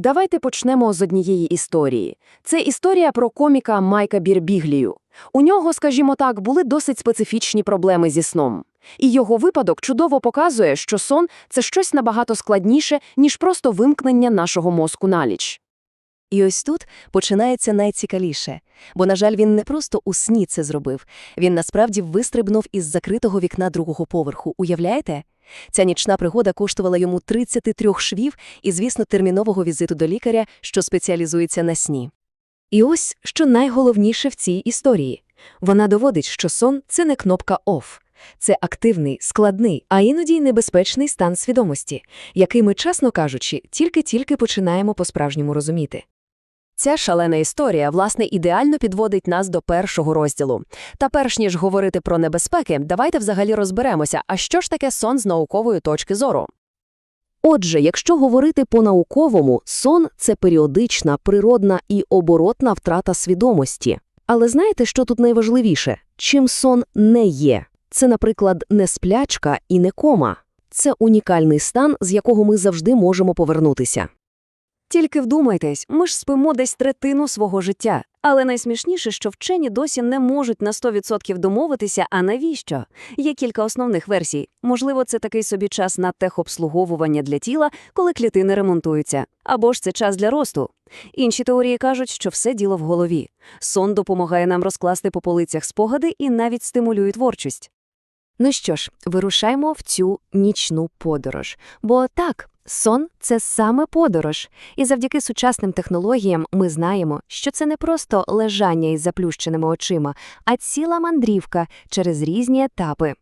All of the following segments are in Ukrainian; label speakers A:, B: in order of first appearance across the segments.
A: Давайте почнемо з однієї історії. Це історія про коміка Майка Бірбіглію. У нього, скажімо так, були досить специфічні проблеми зі сном. І його випадок чудово показує, що сон – це щось набагато складніше, ніж просто вимкнення нашого мозку на ніч.
B: І ось тут починається найцікавіше. Бо, на жаль, він не просто у сні це зробив. Він насправді вистрибнув із закритого вікна другого поверху. Уявляєте? Ця нічна пригода коштувала йому 33 швів і, звісно, термінового візиту до лікаря, що спеціалізується на сні.
C: І ось, що найголовніше в цій історії. Вона доводить, що сон – це не кнопка «оф». Це активний, складний, а іноді й небезпечний стан свідомості, який ми, чесно кажучи, тільки-тільки починаємо по-справжньому розуміти.
A: Ця шалена історія, власне, ідеально підводить нас до першого розділу. Та перш ніж говорити про небезпеки, давайте взагалі розберемося, а що ж таке сон з наукової точки зору.
D: Отже, якщо говорити по-науковому, сон – це періодична, природна і оборотна втрата свідомості. Але знаєте, що тут найважливіше? Чим сон не є? Це, наприклад, не сплячка і не кома. Це унікальний стан, з якого ми завжди можемо повернутися.
A: Тільки вдумайтесь, ми ж спимо десь третину свого життя. Але найсмішніше, що вчені досі не можуть на 100% домовитися, а навіщо? Є кілька основних версій. Можливо, це такий собі час на техобслуговування для тіла, коли клітини ремонтуються. Або ж це час для росту. Інші теорії кажуть, що все діло в голові. Сон допомагає нам розкласти по полицях спогади і навіть стимулює творчість.
C: Ну що ж, вирушаймо в цю нічну подорож. Бо так, сон – це саме подорож. І завдяки сучасним технологіям ми знаємо, що це не просто лежання із заплющеними очима, а ціла мандрівка через різні етапи.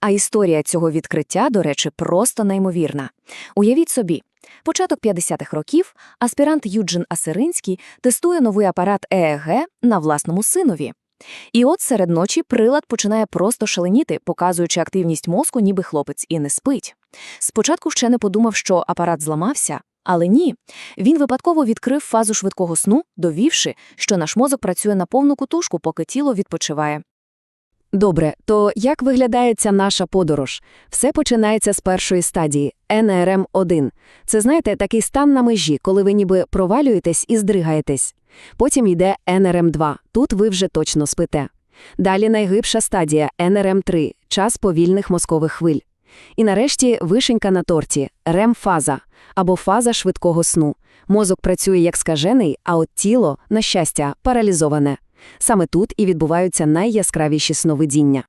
A: А історія цього відкриття, до речі, просто неймовірна. Уявіть собі, початок 50-х років аспірант Юджин Асиринський тестує новий апарат ЕЕГ на власному синові. І от серед ночі прилад починає просто шаленіти, показуючи активність мозку, ніби хлопець і не спить. Спочатку ще не подумав, що апарат зламався, але ні. Він випадково відкрив фазу швидкого сну, довівши, що наш мозок працює на повну кутушку, поки тіло відпочиває.
D: Добре, то як виглядає ця наша подорож? Все починається з першої стадії – НРМ-1. Це, знаєте, такий стан на межі, коли ви ніби провалюєтесь і здригаєтесь. Потім йде НРМ-2, тут ви вже точно спите. Далі найглибша стадія – НРМ-3 – час повільних мозкових хвиль. І нарешті вишенька на торті – РЕМ-фаза, або фаза швидкого сну. Мозок працює як скажений, а от тіло, на щастя, паралізоване. Саме тут і відбуваються найяскравіші сновидіння.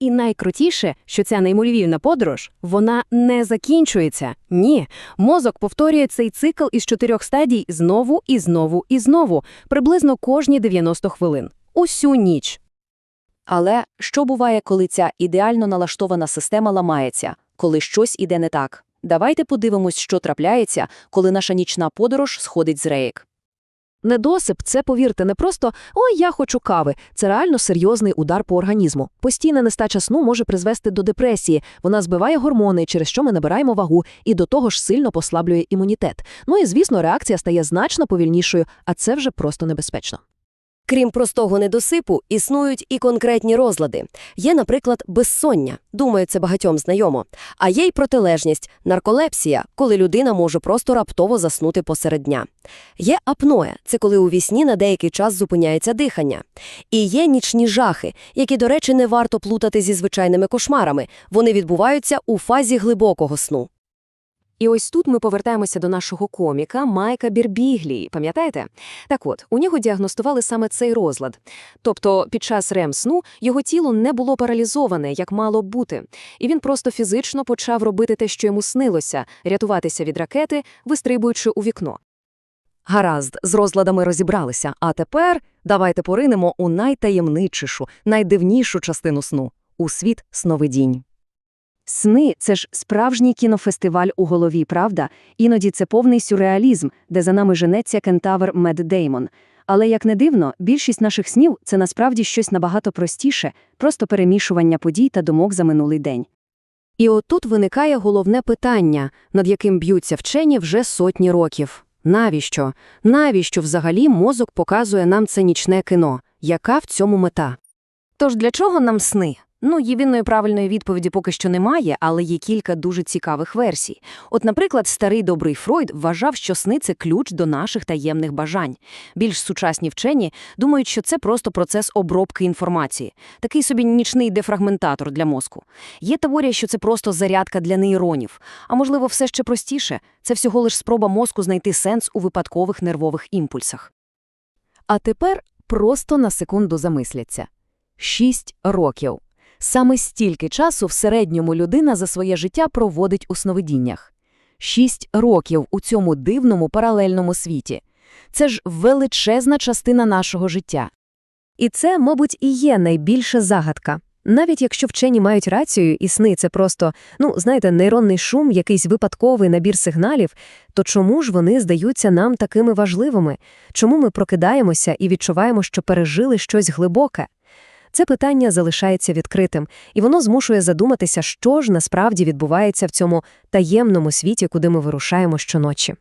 E: І найкрутіше, що ця неймовірна подорож, вона не закінчується. Ні, мозок повторює цей цикл із чотирьох стадій знову і знову і знову, приблизно кожні 90 хвилин. Усю ніч.
A: Але що буває, коли ця ідеально налаштована система ламається, коли щось іде не так? Давайте подивимось, що трапляється, коли наша нічна подорож сходить з рейк.
D: Недосип – це, повірте, не просто «ой, я хочу кави». Це реально серйозний удар по організму. Постійна нестача сну може призвести до депресії, вона збиває гормони, через що ми набираємо вагу, і до того ж сильно послаблює імунітет. Ну і, звісно, реакція стає значно повільнішою, а це вже просто небезпечно.
B: Крім простого недосипу, існують і конкретні розлади. Є, наприклад, безсоння. Думаю, це багатьом знайомо. А є й протилежність – нарколепсія, коли людина може просто раптово заснути посеред дня. Є апноя – це коли у вісні на деякий час зупиняється дихання. І є нічні жахи, які, до речі, не варто плутати зі звичайними кошмарами. Вони відбуваються у фазі глибокого сну.
A: І ось тут ми повертаємося до нашого коміка Майка Бірбіглі. Пам'ятаєте? Так от, у нього діагностували саме цей розлад. Тобто під час рем-сну його тіло не було паралізоване, як мало бути. І він просто фізично почав робити те, що йому снилося – рятуватися від ракети, вистрибуючи у вікно.
D: Гаразд, з розладами розібралися, а тепер давайте поринемо у найтаємничішу, найдивнішу частину сну – у світ сновидінь.
A: Сни – це ж справжній кінофестиваль у голові, правда? Іноді це повний сюрреалізм, де за нами женеться кентавр Мед Деймон. Але, як не дивно, більшість наших снів – це насправді щось набагато простіше, просто перемішування подій та думок за минулий день. І отут виникає головне питання, над яким б'ються вчені вже сотні років. Навіщо? Навіщо взагалі мозок показує нам це нічне кіно? Яка в цьому мета? Тож для чого нам сни? Ну, єдиної правильної відповіді поки що немає, але є кілька дуже цікавих версій. От, наприклад, старий добрий Фройд вважав, що сни – це ключ до наших таємних бажань. Більш сучасні вчені думають, що це просто процес обробки інформації. Такий собі нічний дефрагментатор для мозку. Є теорія, що це просто зарядка для нейронів. А можливо, все ще простіше – це всього лиш спроба мозку знайти сенс у випадкових нервових імпульсах.
D: А тепер просто на секунду замисляться. Шість років. Саме стільки часу в середньому людина за своє життя проводить у сновидіннях. Шість років у цьому дивному паралельному світі. Це ж величезна частина нашого життя.
C: І це, мабуть, і є найбільша загадка. Навіть якщо вчені мають рацію, і сни – це просто, ну, знаєте, нейронний шум, якийсь випадковий набір сигналів, то чому ж вони здаються нам такими важливими? Чому ми прокидаємося і відчуваємо, що пережили щось глибоке? Це питання залишається відкритим, і воно змушує задуматися, що ж насправді відбувається в цьому таємному світі, куди ми вирушаємо щоночі.